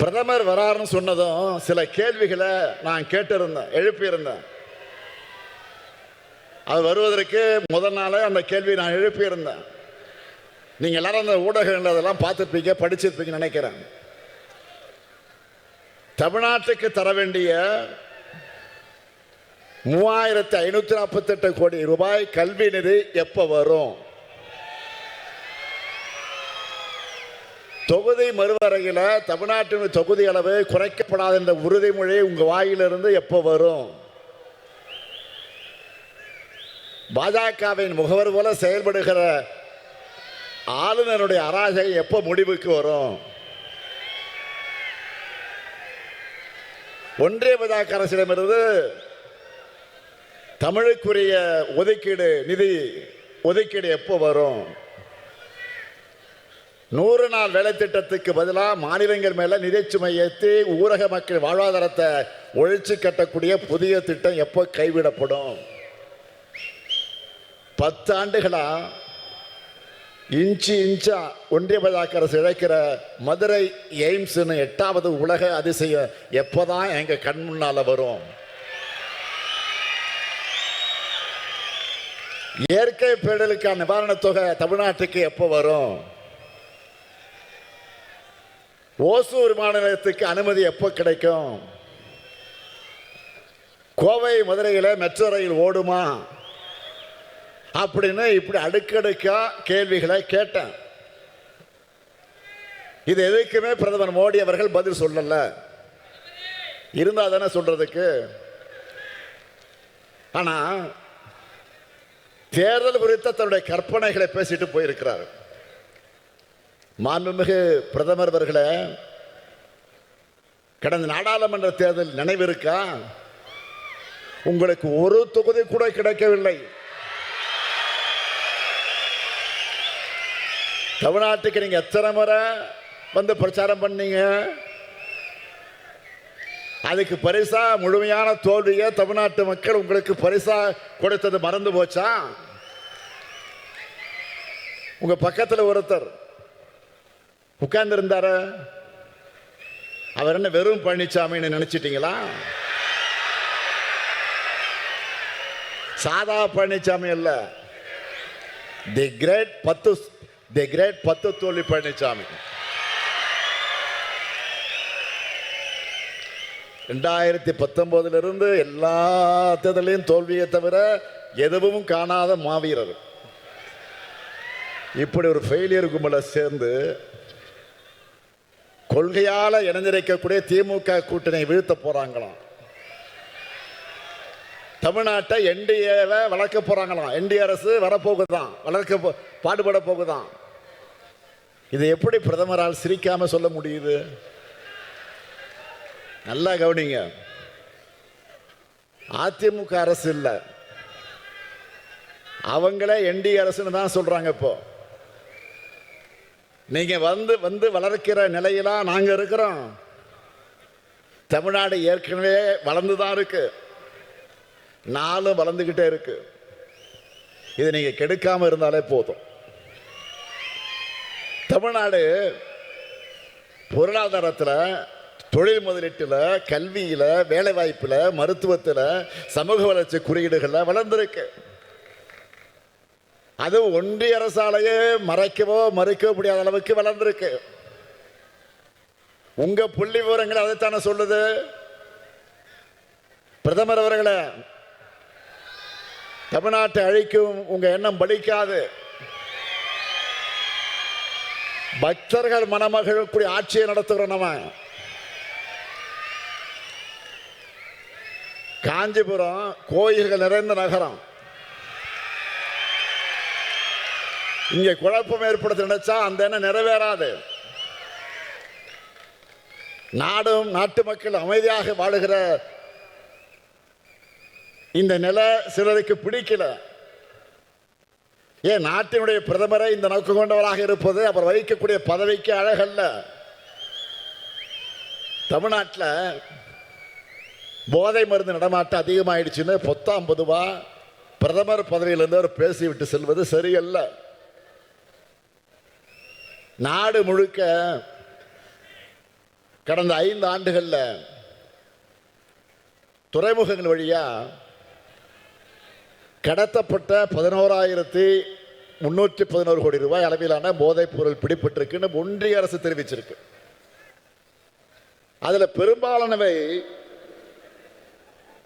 பிரதமர் வராருன்னு சொன்னதும் சில கேள்விகளை நான் கேட்டிருந்தேன் எழுப்பியிருந்தேன். அது வருவதற்கு முதல் நாளே அந்த கேள்வி நான் எழுப்பியிருந்தேன். நீங்கள் எல்லாரும் அந்த ஊடகங்கள் அதெல்லாம் பார்த்துருப்பீங்க படிச்சிருப்பீங்கன்னு நினைக்கிறேன். தமிழ்நாட்டுக்கு தர வேண்டிய மூவாயிரத்தி ஐநூற்றி நாற்பத்தெட்டு கோடி ரூபாய் கல்வி நிதி எப்போ வரும்? தொகுதி மறுவரையில் தமிழ்நாட்டின் தொகுதி அளவு குறைக்கப்படாத என்ற உறுதிமொழி உங்கள் வாயிலிருந்து எப்போ வரும்? பாஜகவின் முகவர் போல செயல்படுகிற ஆளுநருடைய அராஜகம் எப்போ முடிவுக்கு வரும்? ஒன்றிய பாஜக அரசிடமிருந்து தமிழுக்குரிய ஒதுக்கீடு நிதி ஒதுக்கீடு எப்போ வரும்? நூறு நாள் வேலை திட்டத்துக்கு பதிலாக மாநிலங்கள் மேலே நிதிச்சுமை ஏற்றி ஊரக மக்கள் வாழ்வாதாரத்தை ஒழிச்சு கட்டக்கூடிய புதிய திட்டம் எப்போ கைவிடப்படும்? பத்து ஆண்டுகளா இன்ச்சு இன்ச்சா ஒன்றிய பாஜக அரசு இழைக்கிற மதுரை எய்ம்ஸ்னு எட்டாவது உலக அதிசயம் எப்போதான் எங்கள் கண் முன்னால் வரும்? இயற்கை பேரலுக்கான நிவாரணத் தொகை தமிழ்நாட்டுக்கு எப்போ வரும்? ஓசூர் மாநிலத்துக்கு அனுமதி எப்போ கிடைக்கும்? கோவை மதுரையில் மெட்ரோ ரயில் ஓடுமா? அப்படின்னு இப்படி அடுக்கடுக்கா கேள்விகளை கேட்டேன். இது எதுக்குமே பிரதமர் மோடி அவர்கள் பதில் சொல்லல. இருந்தா தானே சொல்றதுக்கு. ஆனா தேர்தல் குறித்த தன்னுடைய கற்பனைகளை பேசிட்டு போயிருக்கிறார். மாண்புமிகு பிரதமர் அவர்களே கடந்த நாடாளுமன்ற தேர்தல் நினைவிருக்கா? உங்களுக்கு ஒரு தொகுதி கூட கிடைக்கவில்லை. தமிழ்நாட்டுக்கு நீங்க எத்தனை முறை வந்து பிரச்சாரம் பண்ணீங்க? அதுக்கு பரிசா முழுமையான தோல்வியை தமிழ்நாட்டு மக்கள் உங்களுக்கு பரிசா கொடுத்தது மறந்து போச்சா? உங்க பக்கத்தில் ஒருத்தர் உட்கார்ந்துருந்தார? அவர் என்ன வெறும் பழனிசாமின்னு நினைச்சிட்டீங்களா? சாதா பழனிசாமி அல்ல. தி கிரேட் பத்து தி கிரேட் பத்து தோல்வி பழனிசாமி ரெண்டாயிரத்தி பத்தொன்பதுல இருந்து எல்லா தேர்தலையும் தோல்வியை தவிர எதுவும் காணாத மாவீரர். இப்படி ஒரு ஃபெயிலியர் கும்பலை சேர்ந்து கொள்கையால இணைஞ்சிருக்கக்கூடிய திமுக கூட்டணி வீழ்த்த போறாங்களாம். தமிழ்நாட்டை என்டிஏவை வளர்க்க போறாங்களாம். என்டிஏ அரசு வரப்போகுதான். வளர்க்க போ- பாடுபட போகுதான். இது எப்படி பிரதமரால் சிரிக்காம சொல்ல முடியுது? நல்லா கவனிங்க. அதிமுக அரசு இல்லை. அவங்களே என்டி அரசுன்னு தான் சொல்றாங்க இப்போ. நீங்கள் வந்து வந்து வளர்க்கிற நிலையிலாம் நாங்கள் இருக்கிறோம். தமிழ்நாடு ஏற்கனவே வளர்ந்து தான் இருக்கு. நாளும் வளர்ந்துக்கிட்டே இருக்கு. இதை நீங்கள் கெடுக்காமல் இருந்தாலே போதும். தமிழ்நாடு பொருளாதாரத்தில் தொழில் முதலீட்டில் கல்வியில் வேலைவாய்ப்பில் மருத்துவத்தில் சமூக வளர்ச்சி குறியீடுகளில் வளர்ந்துருக்கு. அது ஒன்றிய அரசாலேயே மறைக்கவோ மறுக்கவோ முடியாத அளவுக்கு வளர்ந்துருக்கு. உங்க புள்ளி விவரங்கள் அதைத்தானே சொல்லுது? பிரதமர் அவர்களே தமிழ்நாட்டை அழிக்கும் உங்க எண்ணம் பலிக்காது. பக்தர்கள் மணமகள் கூடிய ஆட்சியை நடத்துகிறோம் நம்ம. காஞ்சிபுரம் கோயில்கள் நிறைந்த நகரம். இங்கே குழப்பம் ஏற்படுத்த நினைச்சா அந்த எண்ணம் நிறைவேறாது. நாடும் நாட்டு மக்கள் அமைதியாக வாழுகிற இந்த நிலை சிலருக்கு பிடிக்கல. ஏன் நாட்டினுடைய பிரதமரை இந்த நோக்கம் கொண்டவராக இருப்பது அவர் வகிக்கக்கூடிய பதவிக்கு அழகல்ல. தமிழ்நாட்டில் போதை மருந்து நடமாட்டம் அதிகமாயிடுச்சுன்னு பொத்தாம் பொதுவாக பிரதமர் பதவியிலிருந்து அவர் பேசிவிட்டு செல்வது சரியல்ல. நாடு முழுக்க கடந்த ஐந்து ஆண்டுகளில் துறைமுகங்கள் வழியாக கடத்தப்பட்ட பதினோராயிரத்தி முன்னூற்றி பதினோரு கோடி ரூபாய் அளவிலான போதைப் பொருள் பிடிபட்டிருக்குன்னு ஒன்றிய அரசு தெரிவிச்சிருக்கு. அதில் பெரும்பாலானவை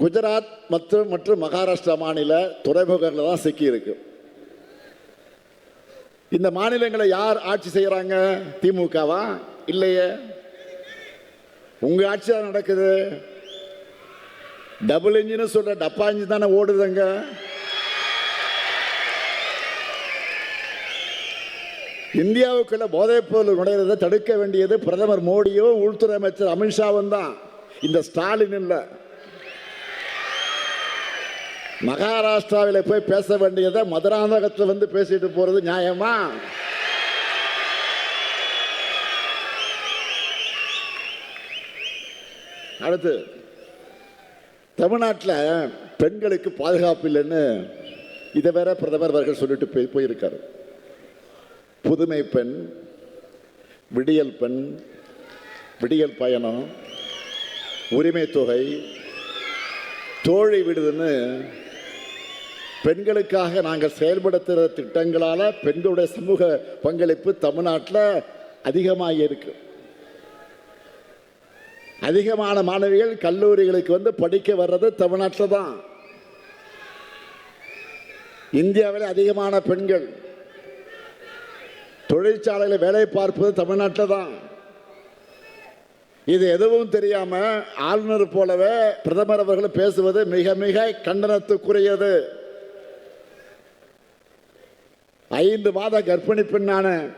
குஜராத் மற்றும் மற்றும் மகாராஷ்டிரா மாநில துறைமுகங்களில் தான் சிக்கியிருக்கு. இந்த மாநிலங்களை யார் ஆட்சி செய்கிறாங்க திமுகவா? இல்லையே. உங்க ஆட்சி தான் நடக்குது. டபுள் இன்ஜின் சொல்ற டப்பா இன்ஜின் தானே ஓடுதுங்க இந்தியாவுக்குள்ள போதைப் பொருள் நுழைறதை தடுக்க வேண்டியது பிரதமர் மோடியோ உள்துறை அமைச்சர் அமித்ஷாவும் தான். இந்த ஸ்டாலின் இல்லை. மகாராஷ்டிராவில் போய் பேச வேண்டியதை மதுராந்தகத்தில் வந்து பேசிட்டு போகிறது நியாயமா? அடுத்து தமிழ்நாட்டில் பெண்களுக்கு பாதுகாப்பு இல்லைன்னு இதை வேற பிரதமர் அவர்கள் சொல்லிட்டு போய் போயிருக்காரு. புதுமை பெண் விடியல் பெண் விடியல் பயணம் உரிமை தொகை தோழி விடுதுன்னு பெண்களுக்காக நாங்கள் செயல்படுத்துகிற திட்டங்களால் பெண்களுடைய சமூக பங்களிப்பு தமிழ்நாட்டில் அதிகமாக இருக்கு. அதிகமான மாணவிகள் கல்லூரிகளுக்கு வந்து படிக்க வர்றது தமிழ்நாட்டில் தான். இந்தியாவில் அதிகமான பெண்கள் தொழிற்சாலையில் வேலை பார்ப்பது தமிழ்நாட்டில் தான். இது எதுவும் தெரியாமல் ஆளுநர் போலவே பிரதமர் அவர்கள் பேசுவது மிக மிக கண்டனத்துக்குரியது. ஐந்து மாத கர்ப்பிணி பெண்ணான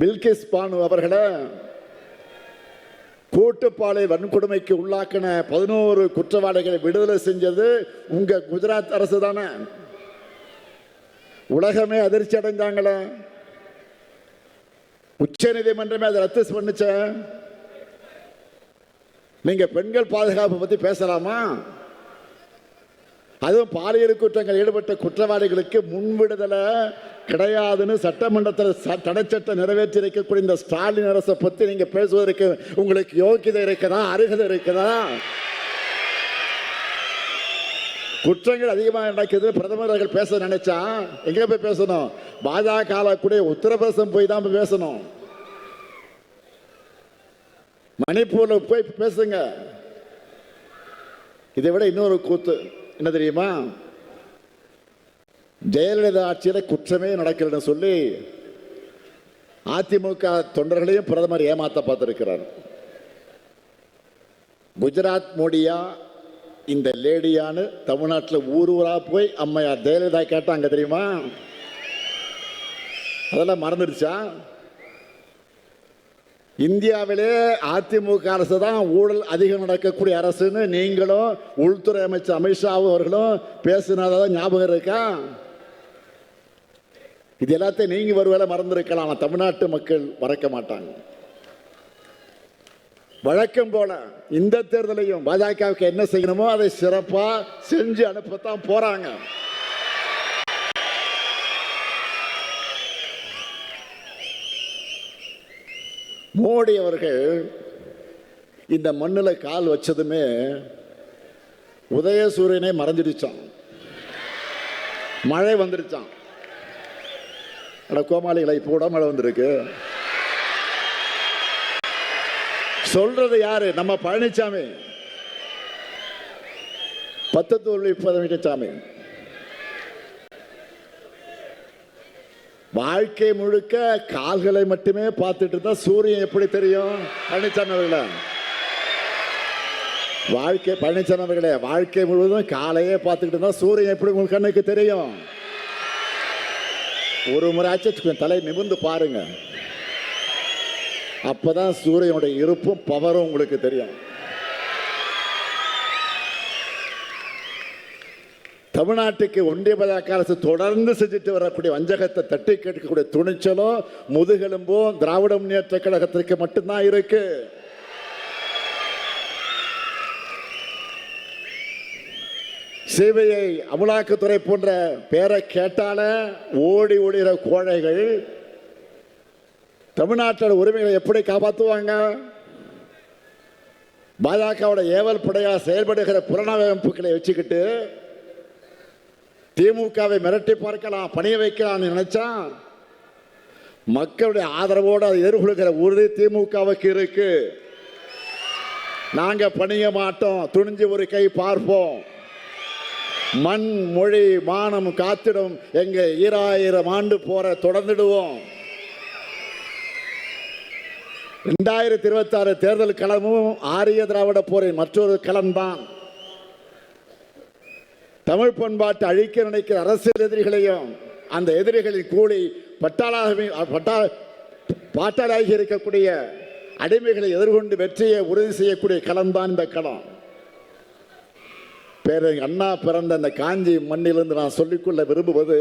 பில்கிஸ் பானு அவர்களை கூட்டுப்பாலை வன்கொடுமைக்கு உள்ளாக்கின பதினோரு குற்றவாளிகளை விடுதலை செஞ்சது உங்க குஜராத் அரசு தானே. உலகமே அதிர்ச்சி அடைஞ்சாங்களே உச்ச நீதிமன்றமே அதை ரத்து பண்ணுச்ச. நீங்க பெண்கள் பாதுகாப்பு பத்தி பேசலாமா? அதுவும் பாலியல் குற்றங்கள் ஈடுபட்ட குற்றவாளிகளுக்கு முன்விடுதலை கிடையாதுன்னு சட்டமன்றத்தில் ச- தடைச்சட்டம் நிறைவேற்றி இருக்கக்கூடிய இந்த ஸ்டாலின் அரசை பற்றி நீங்கள் பேசுவதற்கு உங்களுக்கு யோக்கியதை இருக்குதா அருகதை இருக்குதா? குற்றங்கள் அதிகமாக நடக்குது பிரதமர் அவர்கள் பேச நினைச்சா எங்கே போய் பேசணும்? பாஜக கூட உத்தரப்பிரதேசம் போய் தான் போய் பேசணும். மணிப்பூரில் போய் பேசுங்க. இதை விட இன்னொரு கூத்து. என்ன தெரியுமா? ஜெயலலிதா ஆட்சியில் குற்றமே நடக்கலன்னு சொல்லி அதிமுக தொண்டர்களையும் பிரதமர் ஏமாத்த பார்த்துருக்கிறார். குஜராத் மோடியா இந்த லேடியான்னு தமிழ்நாட்டில் ஊர் ஊராக போய் அம்மையார் ஜெயலலிதா கேட்டாங்க தெரியுமா? அதெல்லாம் மறந்துடுச்சா? இந்தியாவிலே அதிமுக அரசு தான் ஊழல் அதிகம் நடக்கக்கூடிய அரசுன்னு நீங்களும் உள்துறை அமைச்சர் அமித்ஷாவும் அவர்களும் பேசினதான் ஞாபகம் இருக்கா? இது எல்லாத்தையும் நீங்க ஒருவேளை மறந்துருக்கலாம்? ஆனால் தமிழ்நாட்டு மக்கள் மறக்க மாட்டாங்க. வழக்கம் போல இந்த தேர்தலையும் பாஜகவுக்கு என்ன செய்யணுமோ அதை சிறப்பாக செஞ்சு அனுப்பத்தான் போறாங்க. மோடி அவர்கள் இந்த மண்ணில் கால் வச்சதுமே உதயசூரியனே மறைஞ்சிடுச்சான் மழை வந்துடுச்சான் அட கோமாளிகளை இப்போ கூட மழை வந்திருக்கு. சொல்றது யாரு? நம்ம பழனிசாமி பத்து தோல்வி பழனிசாமி வாழ்க்கை முழுக்க கால்களை மட்டுமே பார்த்துட்டு இருந்தா சூரியன் எப்படி தெரியும்? பழனிசாமி அவர்களே. வாழ்க்கை பழனிசாமி அவர்களே வாழ்க்கை முழுவதும் காலையே பார்த்துக்கிட்டு இருந்தா சூரியன் எப்படி உங்க கண்ணுக்கு தெரியும்? ஒரு முறையாச்சும் தலை நிமிர்ந்து பாருங்க. அப்பதான் சூரியனுடைய இருப்பும் பவரும் உங்களுக்கு தெரியும். தமிழ்நாட்டுக்கு ஒன்றிய பாஜக அரசு தொடர்ந்து செஞ்சுட்டு வரக்கூடிய வஞ்சகத்தை தட்டி கேட்கக்கூடிய துணிச்சலும் முதுகெலும்பும் திராவிட முன்னேற்ற கழகத்திற்கு மட்டும்தான் இருக்கு. சிபிஐ அமலாக்கத்துறை போன்ற பேரை கேட்டால ஓடி ஓடுகிற கோழைகள் தமிழ்நாட்டோட உரிமைகளை எப்படி காப்பாற்றுவாங்க பாஜகவோட ஏவல் படையா செயல்படுகிற புலனமைப்புகளை வச்சுக்கிட்டு திமுகவை மிரட்டி பார்க்கலாம் பணிய வைக்கலாம்னு நினைச்சா மக்களுடைய ஆதரவோடு அதை எதிர்கொள்கிற உறுதி திமுகவுக்கு இருக்கு. நாங்க பணிய மாட்டோம் துணிஞ்சு ஒரு கை பார்ப்போம். மண் மொழி மானம் காத்திடும் எங்க ஈராயிரம் ஆண்டு போற தொடர்ந்துடுவோம். ரெண்டாயிரத்தி இருபத்தி ஆறு தேர்தல் களமும் ஆரிய திராவிட போரின் மற்றொரு களம்தான். தமிழ் பண்பாட்டை அழிக்க நினைக்கிற அரசியல் எதிரிகளையும் அந்த எதிரிகளின் கூலி பட்டாளாக பட்டா பாட்டாளாகி இருக்கக்கூடிய அடிமைகளை எதிர்கொண்டு வெற்றியை உறுதி செய்யக்கூடிய களம்தான் இந்த களம். பேர அண்ணா பிறந்த அந்த காஞ்சி மண்ணிலிருந்து நான் சொல்லிக்கொள்ள விரும்புவது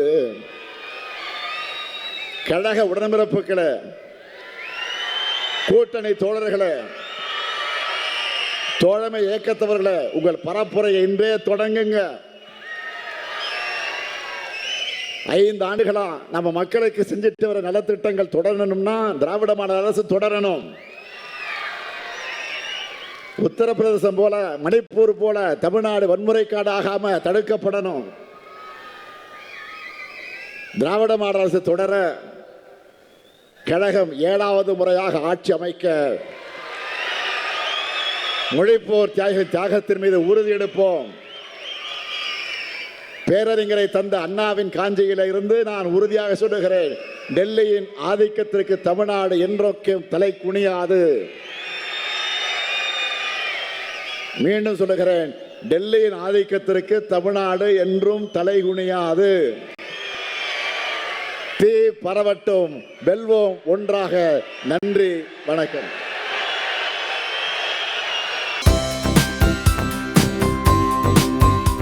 கழக உடன்பிறப்புகளை கூட்டணி தோழர்களே தோழமை இயக்கத்தவர்களே உங்கள் பரப்புரையை இன்றே தொடங்குங்க. ஐந்து ஆண்டுகளாக நம்ம மக்களுக்கு செஞ்சுட்டு வர நலத்திட்டங்கள் தொடரணும்னா திராவிட மாடல் அரசு தொடரணும். உத்தரப்பிரதேசம் போல மணிப்பூர் போல தமிழ்நாடு வன்முறை காடு ஆகாம தடுக்கப்படணும். திராவிட மாடல் அரசு தொடர கழகம் ஏழாவது முறையாக ஆட்சி அமைக்க மொழிப்போர் தியாக தியாகத்தின் மீது உறுதி எடுப்போம். பேரறிஞரை தந்த அண்ணாவின் காஞ்சியில இருந்து நான் உறுதியாக சொல்லுகிறேன் டெல்லியின் ஆதிக்கத்திற்கு தமிழ்நாடு என்றொக்கும் தலை குனியாது. மீண்டும் சொல்லுகிறேன் டெல்லியின் ஆதிக்கத்திற்கு தமிழ்நாடு என்றும் தலை குனியாது. தீ பரவட்டும். வெல்வோம். ஒன்றாக நன்றி வணக்கம்.